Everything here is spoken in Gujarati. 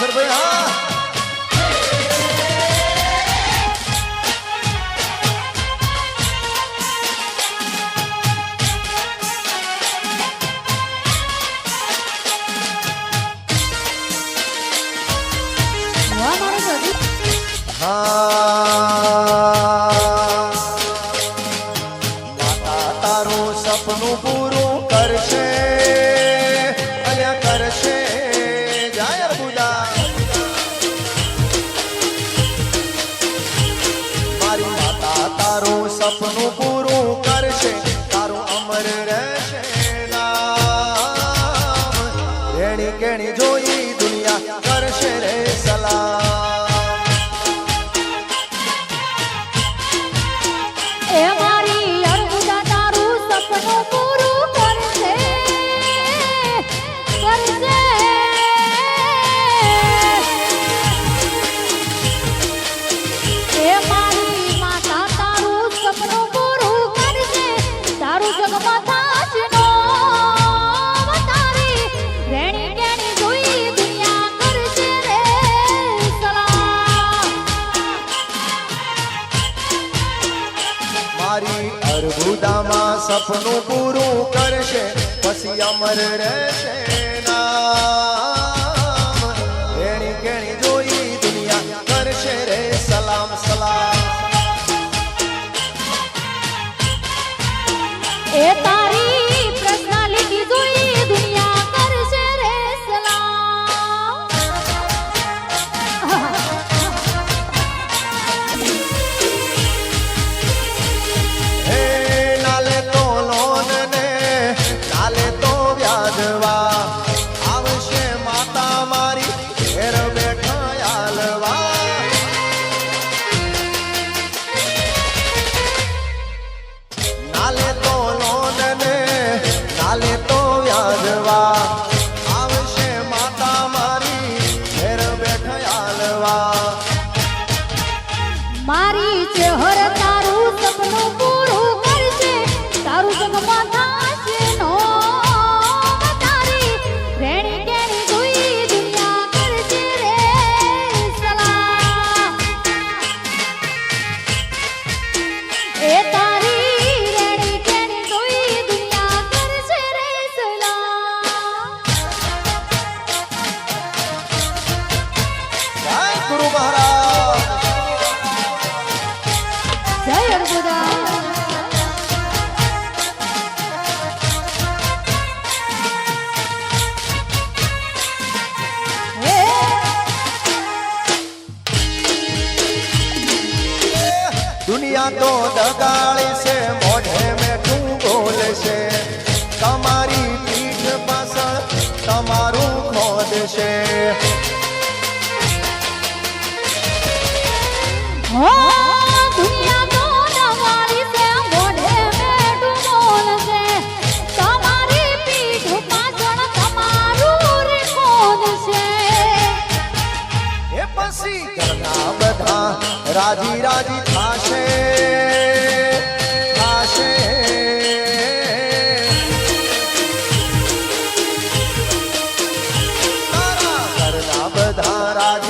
કિશોરભાઈ હા Ah. અર્બુદામાં સપનું પૂરું કરશે. પછી અમર રહેશે. જય અર્બુદા દુનિયા તો દગાળી છે પછી ઘરના બધા રાજી રાજી થાશે થાશે. ઘરના બધા રાજી